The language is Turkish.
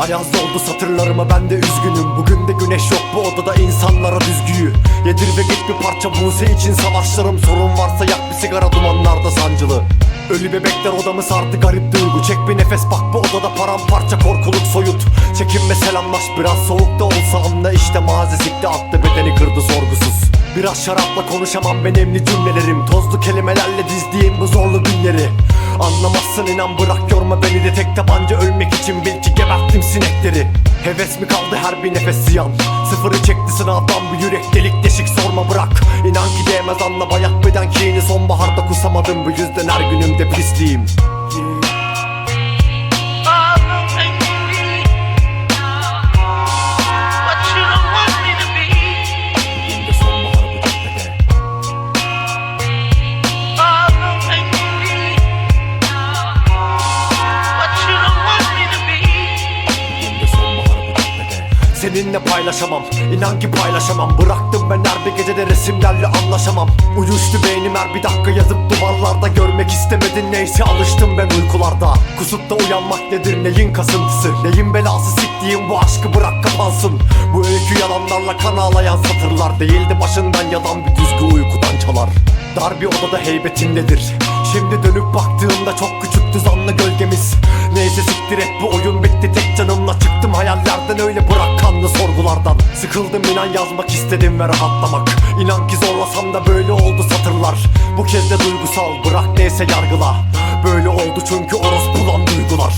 Ayaz oldu satırlarıma ben de üzgünüm. Bugün de güneş yok bu odada insanlara düzgüyü. Yedir ve git bir parça Buse için savaşlarım. Sorun varsa yak bir sigara dumanlarda sancılı. Ölü bebekler odamı sardı garip duygu. Çek bir nefes bak bu odada paramparça korkuluk soyut. Çekinme selamlaş. Biraz soğuk da olsa anla işte mazi sikti attı bedeni kırdı sorgusuz. Biraz şarapla konuşamam benemli cümlelerim. Tozlu kelimelerle dizdiğim bu zorlu günleri. Anlamazsın inan bırak yorma beni de tek tabanca Heves mi kaldı? Her bir nefes ziyan. Sıfırı çekti sınavdan. Bir yürek delik deşik sorma bırak. İnan ki değmez anla bayat beden kini. Sonbaharda kusamadım. Bu yüzden her günümde pisliğim Seninle paylaşamam. İnan ki paylaşamam. Bıraktım ben her bir gecede resimlerle anlaşamam. Uyuştu beynim her bir dakika yazıp duvarlarda Görmek istemedin. Neyse alıştım ben uykularda. Kusup uyanmak nedir? Neyin kasıntısı? Neyin belası? Siktiğim bu aşkı bırak kapansın. Bu öykü yalanlarla kan ağlayan satırlar Değildi. Başından yalan bir düzgü uykudan çalar. Dar bir odada heybetindedir Şimdi dönüp baktığımda çok küçüktü zanlı gölgemiz. Neyse siktir et bu oyun Sıkıldım inan yazmak istedim ve rahatlamak. İnan ki zorlasam da böyle oldu satırlar. Bu kez de duygusal bırak neyse yargıla Böyle oldu çünkü orospulan duygular